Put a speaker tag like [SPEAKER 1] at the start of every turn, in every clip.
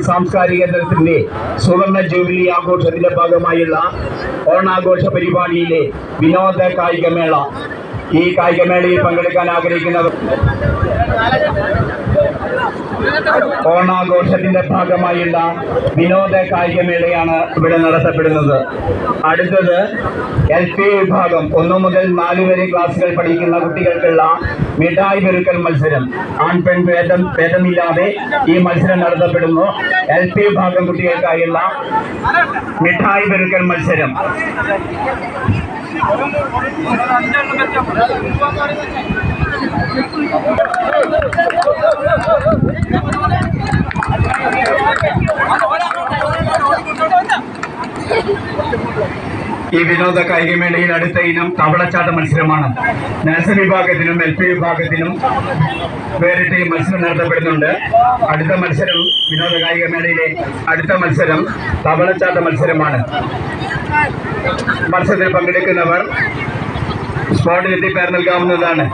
[SPEAKER 1] സാംസ്കാരിക കേന്ദ്രത്തിന്റെ സുവർണ ജൂബിലി ആഘോഷത്തിന്റെ ഭാഗമായുള്ള ഓണാഘോഷ പരിപാടിയിലെ വിനോദ കായികമേള. ഈ കായികമേളയിൽ പങ്കെടുക്കാൻ ആഗ്രഹിക്കുന്നവർ ഓണാഘോഷത്തിന്റെ ഭാഗമായുള്ള വിനോദ കായികമേളയാണ് ഇവിടെ നടത്തപ്പെടുന്നത്. അടുത്തത് എൽ പി വിഭാഗം ഒന്നു മുതൽ നാല് വരെ ക്ലാസ്സുകൾ പഠിക്കുന്ന കുട്ടികൾക്കുള്ള മിഠായി പെരുക്കൽ മത്സരം. ആൺ പെൺ ഭേദം ഭേദമില്ലാതെ ഈ മത്സരം നടത്തപ്പെടുന്നു. എൽ പി വിഭാഗം കുട്ടികൾക്കായുള്ള മിഠായി പെരുക്കൽ മത്സരം. ഈ വിനോദ കായികമേളയിൽ അടുത്ത ഇനം തവളച്ചാട്ട മത്സരമാണ്. നഴ്സറി വിഭാഗത്തിനും എൽ പി വിഭാഗത്തിനും വേറിട്ട് മത്സരം നടത്തപ്പെടുന്നുണ്ട്. അടുത്ത മത്സരം വിനോദ കായികമേളയിലെ അടുത്ത മത്സരം തവളച്ചാട്ട മത്സരമാണ്. മത്സരത്തിൽ പങ്കെടുക്കുന്നവർ സ്പോട്ടിലെത്തി പേർ നൽകാവുന്നതാണ്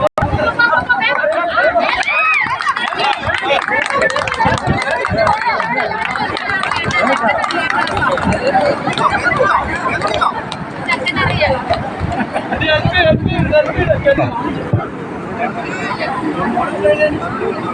[SPEAKER 2] വിടാനുമുണ്ടോ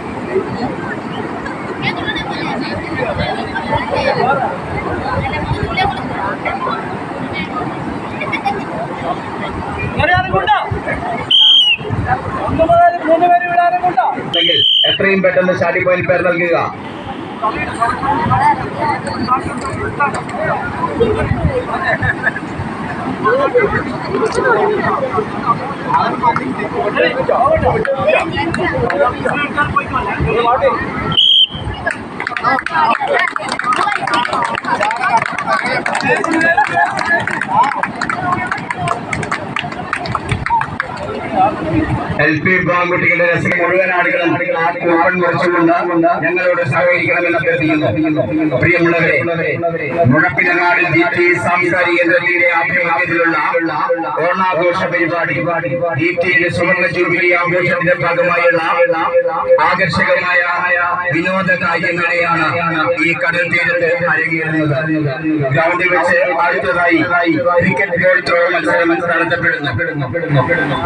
[SPEAKER 1] എത്രയും പെട്ടെന്ന് സ്റ്റാർട്ടിംഗ് പോയിന്റ് പേർ നൽകുക എൽ പി വിഭാഗം കുട്ടികളുടെ രസം മുഴുവൻ ആളുകളും കൂപ്പൺ മുറിച്ചുകൊണ്ട് ഞങ്ങളോട് സഹകരിക്കണമെന്ന് അഭ്യർത്ഥിക്കുന്നു. പ്രിയമുള്ളവരെ മുഴപ്പിലങ്ങാട് ജി ടി സാംസ്കാരിക കേന്ദ്രത്തിന്റെ ആഭിമുഖ്യത്തിലുള്ള ഓണാഘോഷ പരിപാടി ജി ടിയുടെ സുവർണ ജൂബിലി ആഘോഷത്തിന്റെ ഭാഗമായുള്ള ആകർഷകമായ വിനോദ കാര്യങ്ങളെയാണ് ഈ കടൽ തീരത്ത് അരങ്ങേറുന്നത്. ഗ്രൗണ്ടിൽ വെച്ച് അടുത്തതായി ക്രിക്കറ്റ് ബോൾ ത്രോ മത്സരം നടത്തപ്പെടുന്നു.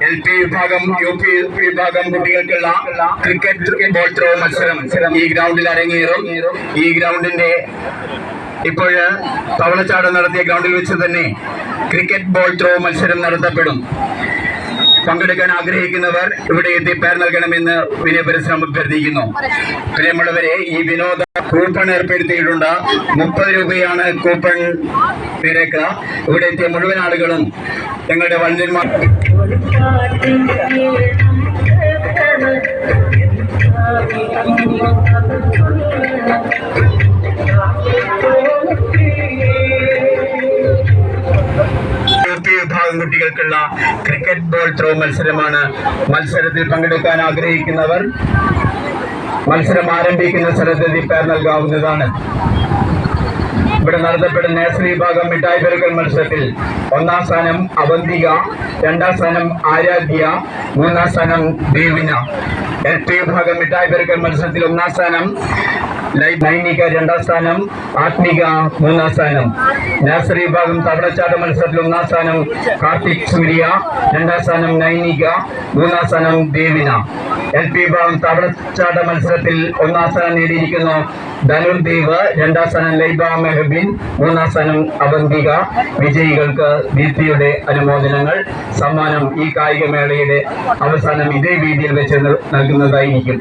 [SPEAKER 1] എൽ പി വിഭാഗം യു പി വിഭാഗം കുട്ടികൾക്കുള്ള ക്രിക്കറ്റ് ബോൾ ത്രോ മത്സരം. ഈ ഗ്രൗണ്ടിൽ അരങ്ങേറും. ഈ ഗ്രൗണ്ടിന്റെ ഇപ്പോഴ് തവളച്ചാട്ടം നടത്തിയ ഗ്രൗണ്ടിൽ വെച്ച് തന്നെ ക്രിക്കറ്റ് ബോൾ ത്രോ മത്സരം നടത്തപ്പെടും. പങ്കെടുക്കാൻ ആഗ്രഹിക്കുന്നവർ ഇവിടെ എത്തി പേർ നൽകണമെന്ന് വിനയപരിശ്രമം അഭ്യർത്ഥിക്കുന്നു. പ്രിയമുള്ളവരെ ഈ വിനോദ കൂപ്പൺ ഏർപ്പെടുത്തിയിട്ടുണ്ട്. മുപ്പത് രൂപയാണ് കൂപ്പൺ നിരക്ക് ഇവിടെ എത്തിയ മുഴുവൻ ആളുകളും ഞങ്ങളുടെ വണ്ടിന്മാർ വിഭാഗം കുട്ടികൾക്കുള്ള ക്രിക്കറ്റ് ബോൾ ത്രോ മത്സരമാണ് മത്സരത്തിൽ പങ്കെടുക്കാൻ ആഗ്രഹിക്കുന്നവർ. മത്സരം ആരംഭിക്കുന്ന സ്ഥലത്തെത്തി പേർ നൽകാവുന്നതാണ്. ഇവിടെ നടത്തപ്പെടുന്ന നേഴ്സറി വിഭാഗം മിഠായി പെരുക്കൽ മത്സരത്തിൽ ഒന്നാം സ്ഥാനം അവന്തിക രണ്ടാം സ്ഥാനം ആരാധ്യ മൂന്നാം സ്ഥാനം ദേവിന. എട്ട് പി വിഭാഗം മിഠായി പെരുക്കൽ മത്സരത്തിൽ ഒന്നാം സ്ഥാനം ലൈ- നൈനിക രണ്ടാം സ്ഥാനം ആത്മിക മൂന്നാം സ്ഥാനം. നഴ്സറി വിഭാഗം തവളച്ചാട്ട മത്സരത്തിൽ ഒന്നാം സ്ഥാനം കാർത്തിക് സൂര്യ രണ്ടാം സ്ഥാനം നൈനിക മൂന്നാം സ്ഥാനം ദേവിന. എൽ പി വിഭാഗം തവളച്ചാട്ട മത്സരത്തിൽ ഒന്നാം സ്ഥാനം നേടിയിരിക്കുന്നു ധനുർദേവ് രണ്ടാം സ്ഥാനം ലൈബ മെഹബിൻ മൂന്നാം സ്ഥാനം അവന്തിക. വിജയികൾക്ക് ദീപ്തിയുടെ അനുമോദനങ്ങൾ സമ്മാനം ഈ കായികമേളയുടെ അവസാനം ഇതേ രീതിയിൽ വെച്ച് നൽ- നൽകുന്നതായിരിക്കും.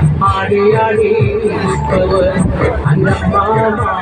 [SPEAKER 3] ஆடி அந்த மாமா